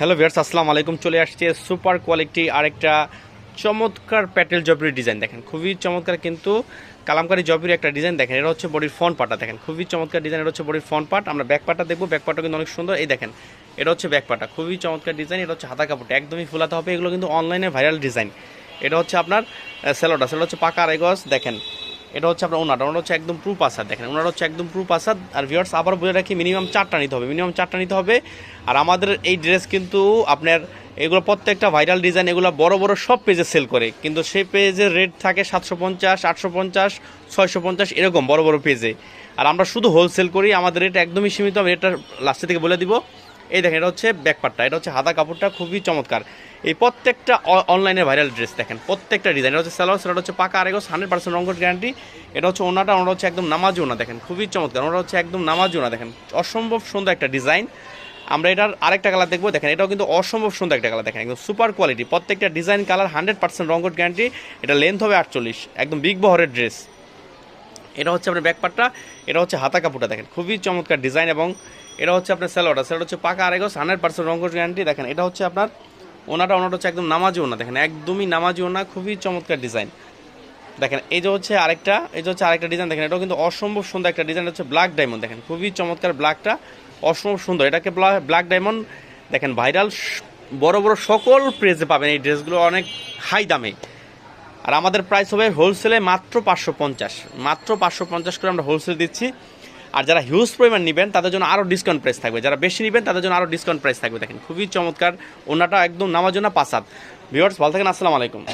Hello viewers আসসালামু আলাইকুম। চলে আসছে সুপার কোয়ালিটি আরেকটা চমৎকার প্যাটেল জবির ডিজাইন। দেখেন, খুবই চমৎকার কিন্তু কালামকারি জবির একটা ডিজাইন। দেখেন, এটা হচ্ছে বডির ফ্রন্ট পাটা দেখেন, খুবই চমৎকার ডিজাইন, এটা হচ্ছে বডির ফ্রন্ট পার্ট। আমরা ব্যাক পাটা দেখব, ব্যাক পার্টটা কিন্তু অনেক সুন্দর। এই দেখেন, এটা হচ্ছে ব্যাক পাটা খুবই চমৎকার ডিজাইন, এটা হচ্ছে হাতা কাপড়টা। একদমই ফুলাতে হবে, এগুলো কিন্তু অনলাইনে ভাইরাল ডিজাইন। এটা হচ্ছে আপনার সেলোটা। সেলো হচ্ছে পাকা আড়াইগজ দেখেন এটা হচ্ছে আপনার ওনাটা ওনার হচ্ছে একদম প্রুফ আসাদ, দেখেন, ওনার হচ্ছে একদম প্রুফ আসাদ। আর ভিউয়ার্স আবার বলে রাখি মিনিমাম চারটা নিতে হবে মিনিমাম চারটা নিতে হবে। আর আমাদের এই ড্রেস কিন্তু আপনার এগুলো প্রত্যেকটা ভাইরাল ডিজাইন এগুলো বড় বড় সব পেজে সেল করে। কিন্তু সেই পেজের রেট থাকে সাতশো পঞ্চাশ, আটশো পঞ্চাশ, ছয়শো পঞ্চাশ, এরকম বড় বড় পেজে আর আমরা শুধু হোলসেল করি, আমাদের রেট একদমই সীমিত, আমি রেটটা লাস্টের থেকে বলে দিব। এই দেখেন, এটা হচ্ছে ব্যাকপারটা এটা হচ্ছে হাতা কাপড়টা, খুবই চমৎকার। এই প্রত্যেকটা অনলাইনে ভাইরাল ড্রেস দেখেন, প্রত্যেকটা ডিজাইন এটা হচ্ছে সালোয়ার সেটা হচ্ছে পাকা আরেগো হান্ড্রেড পার্সেন্ট রঙ্গট গ্যারান্টি এটা হচ্ছে ওনাটা ওনাটা হচ্ছে একদম নামাজি ওনা দেখেন, খুবই চমৎকার, ওনাটা হচ্ছে একদম নামাজি ওনা দেখেন, অসম্ভব সুন্দর একটা ডিজাইন আমরা এটার আরেকটা কালার দেখব, দেখেন, এটাও কিন্তু অসম্ভব সুন্দর একটা কালার দেখেন, একদম সুপার কোয়ালিটি প্রত্যেকটা ডিজাইন কালার হান্ড্রেড পার্সেন্ট রঙ্গট গ্যারান্টি এটা লেন্থ হবে আটচল্লিশ, একদম বিগ বহরের ড্রেস এটা হচ্ছে আপনার ব্যাকপারটা এটা হচ্ছে হাতা কাপড়টা দেখেন, খুবই চমৎকার ডিজাইন এবং এটা হচ্ছে আপনার স্যালোয়ারটা স্যালোয়ার হচ্ছে পাকা আরেগস হান্ড্রেড পার্সেন্ট রঙ্গট গ্যারান্টি দেখেন, এটা হচ্ছে আপনার ওনাটা ওনাটা হচ্ছে একদম নামাজি ওনা। দেখেন, একদমই নামাজি ওনা, খুবই চমৎকার ডিজাইন দেখেন, এই যে হচ্ছে আরেকটা, এই যে হচ্ছে আরেকটা ডিজাইন দেখেন, এটাও কিন্তু অসম্ভব সুন্দর একটা ডিজাইন হচ্ছে ব্ল্যাক ডায়মন্ড দেখেন, খুবই চমৎকার ব্ল্যাকটা অসম্ভব সুন্দর। এটাকে ব্ল্যাক ডায়মন্ড দেখেন ভাইরাল বড় বড় সকল প্রেজে পাবেন। এই ড্রেসগুলো অনেক হাই দামে। আর আমাদের প্রাইস হবে হোলসেলে মাত্র পাঁচশো পঞ্চাশ। মাত্র পাঁচশো পঞ্চাশ করে আমরা হোলসেল দিচ্ছি। আর যারা হিউজ পরিমাণ নেবেন, তাদের জন্য আরও ডিসকাউন্ট প্রাইস থাকবে। যারা বেশি নেবেন, তাদের জন্য আরও ডিসকাউন্ট প্রাইস থাকবে। দেখেন, খুবই চমৎকার। ওনাটা একদম নামার জন্য পাসাদ ভিউয়ার্স ভালো থাকেন, আসসালামু আলাইকুম।